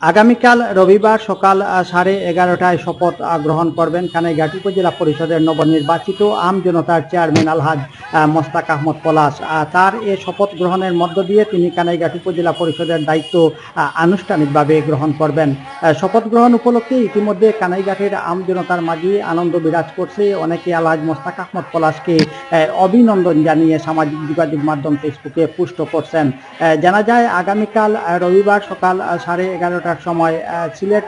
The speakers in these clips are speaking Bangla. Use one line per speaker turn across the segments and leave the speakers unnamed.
আগামীকাল রবিবার সকাল সাড়ে এগারোটায় শপথ গ্রহণ করবেন কানাইঘাট উপজেলা পরিষদের নবনির্বাচিত আম জনতার চেয়ারম্যান আলহাজ মোস্তাক আহমদ পলাশ। তার এ শপথ গ্রহণের মধ্য দিয়ে তিনি কানাইঘাট উপজেলা পরিষদের দায়িত্ব আনুষ্ঠানিকভাবে গ্রহণ করবেন। শপথ গ্রহণ উপলক্ষে ইতিমধ্যে কানাইঘাটের আম জনতার মাঝে আনন্দ বিরাজ করছে অনেকে আলহাজ মোস্তাক আহমদ পলাশকে অভিনন্দন জানিয়ে সামাজিক যোগাযোগ মাধ্যম ফেসবুকে পুষ্ট করছেন। জানা যায়, আগামীকাল রবিবার সকাল সাড়ে সাড়ে এগারোটার সময় সিলেট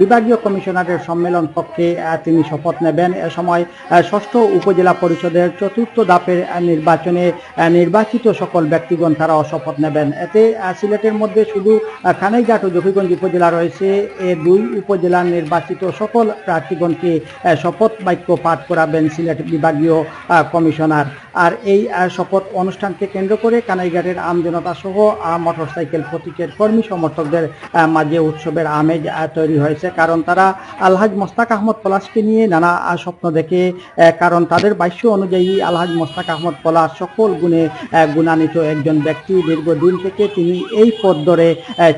বিভাগীয় কমিশনারের সম্মেলন কক্ষে তিনি শপথ নেবেন। এ সময় ষষ্ঠ উপজেলা পরিষদের চতুর্থ ধাপের নির্বাচনে নির্বাচিত সকল ব্যক্তিগণ তারাও শপথ নেবেন। এতে সিলেটের মধ্যে শুধু খানাইঘাট ও জকিগঞ্জ উপজেলা রয়েছে। এ দুই উপজেলার নির্বাচিত সকল প্রার্থীগণকে শপথ বাক্য পাঠ করাবেন সিলেট বিভাগীয় কমিশনার। আর এই শপথ অনুষ্ঠানকে কেন্দ্র করে কানাইঘাটের আমজনতা সহ মোটরসাইকেল প্রতীকের কর্মী সমর্থকদের মাঝে উৎসবের আমেজ তৈরি তৈরি হয়েছে, কারণ তারা আলহাজ মোস্তাক আহমদ পলাশকে নিয়ে নানা স্বপ্ন দেখে কারণ তাদের বাক্য অনুযায়ী আলহাজ মোস্তাক আহমদ পলাশ সকল গুণে গুণান্বিত একজন ব্যক্তি। দীর্ঘদিন থেকে তিনি এই পথ ধরে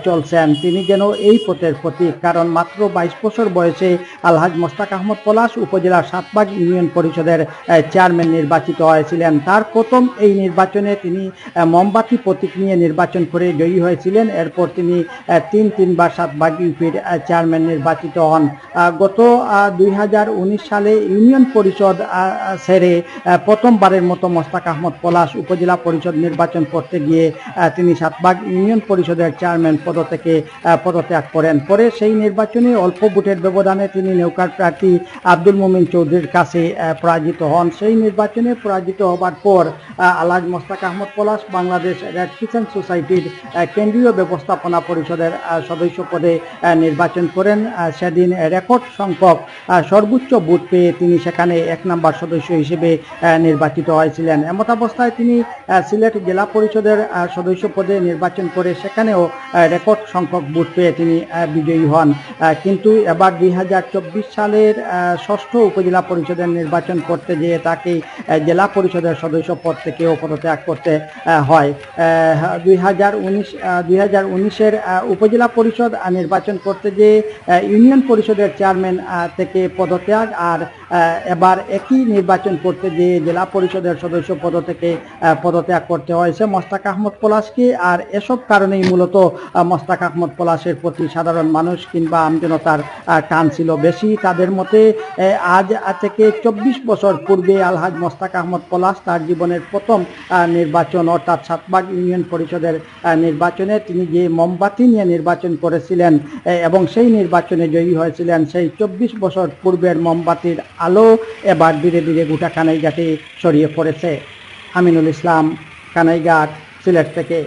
চলছেন। তিনি যেন এই পথের প্রতীক, কারণ মাত্র বাইশ বছর বয়সে আলহাজ মোস্তাক আহমদ পলাশ উপজেলার সাতবাগ ইউনিয়ন পরিষদের চেয়ারম্যান নির্বাচিত হয়েছিলেন। তার প্রথম এই নির্বাচনে তিনি মোমবাতি প্রতীক নিয়ে নির্বাচন করে জয়ী হয়েছিলেন। এরপর তিনি তিন তিনবার সাতবাগ ইউপির চেয়ারম্যান নির্বাচিত হন। গত দুই হাজার উনিশ সালে ইউনিয়ন পরিষদ ছেড়ে প্রথমবারের মতো মোস্তাক আহমদ পলাশ উপজেলা পরিষদ নির্বাচন করতে গিয়ে তিনি সাতবাগ ইউনিয়ন পরিষদের চেয়ারম্যান পদ থেকে পদত্যাগ করেন। পরে সেই নির্বাচনে অল্প ভোটের ব্যবধানে তিনি নৌকার প্রার্থী আব্দুল মোমিন চৌধুরীর কাছে পরাজিত হন। সেই নির্বাচনে পরাজিত হবার পর আহ, আলহাজ মোস্তাক আহমদ পলাশ বাংলাদেশ রেড ক্রিসেন্ট সোসাইটির কেন্দ্রীয় ব্যবস্থাপনা পরিষদের সদস্য পদে নির্বাচন নির্বাচন করেন সেদিন রেকর্ড সংখ্যক সর্বোচ্চ ভোট পেয়ে তিনি সেখানে এক নম্বর সদস্য হিসেবে নির্বাচিত হয়েছিলেন। এমত অবস্থায় তিনি সিলেট জেলা পরিষদের সদস্য পদে নির্বাচন করে সেখানেও রেকর্ড সংখ্যক ভোট পেয়ে তিনি বিজয়ী হন। কিন্তু এবার দুই হাজার চব্বিশ সালের ষষ্ঠ উপজেলা পরিষদের নির্বাচন করতে গিয়ে তাকে জেলা পরিষদের সদস্য পদ থেকেও পদত্যাগ করতে হয়। দুই হাজার উনিশ দুই উপজেলা পরিষদ নির্বাচন করতে যে ইউনিয়ন পরিষদের চেয়ারম্যান থেকে পদত্যাগ আর এবার একই নির্বাচন করতে যে জেলা পরিষদের সদস্য পদ থেকে পদত্যাগ করতে হয়েছে মোস্তাক আহমদ পলাশকে। আর এসব কারণেই মূলত মোস্তাক আহমদ পলাশের প্রতি সাধারণ মানুষ কিংবা আমজনতার টান ছিল বেশি তাদের মতে আজ থেকে চব্বিশ বছর পূর্বে আলহাজ মোস্তাক আহমদ পলাশ তার জীবনের প্রথম নির্বাচন অর্থাৎ সাতবাগ ইউনিয়ন পরিষদের নির্বাচনে তিনি যে মোমবাতি নিয়ে নির্বাচন করেছিলেন এবং সেই নির্বাচনে জয়ী হয়েছিলেন, সেই চব্বিশ বছর পূর্বের মোমবাতির আলো এবার ধীরে ধীরে গোটা কানাইঘাটে ছড়িয়ে পড়েছে। আমিনুল ইসলাম, কানাইঘাট, সিলেট থেকে।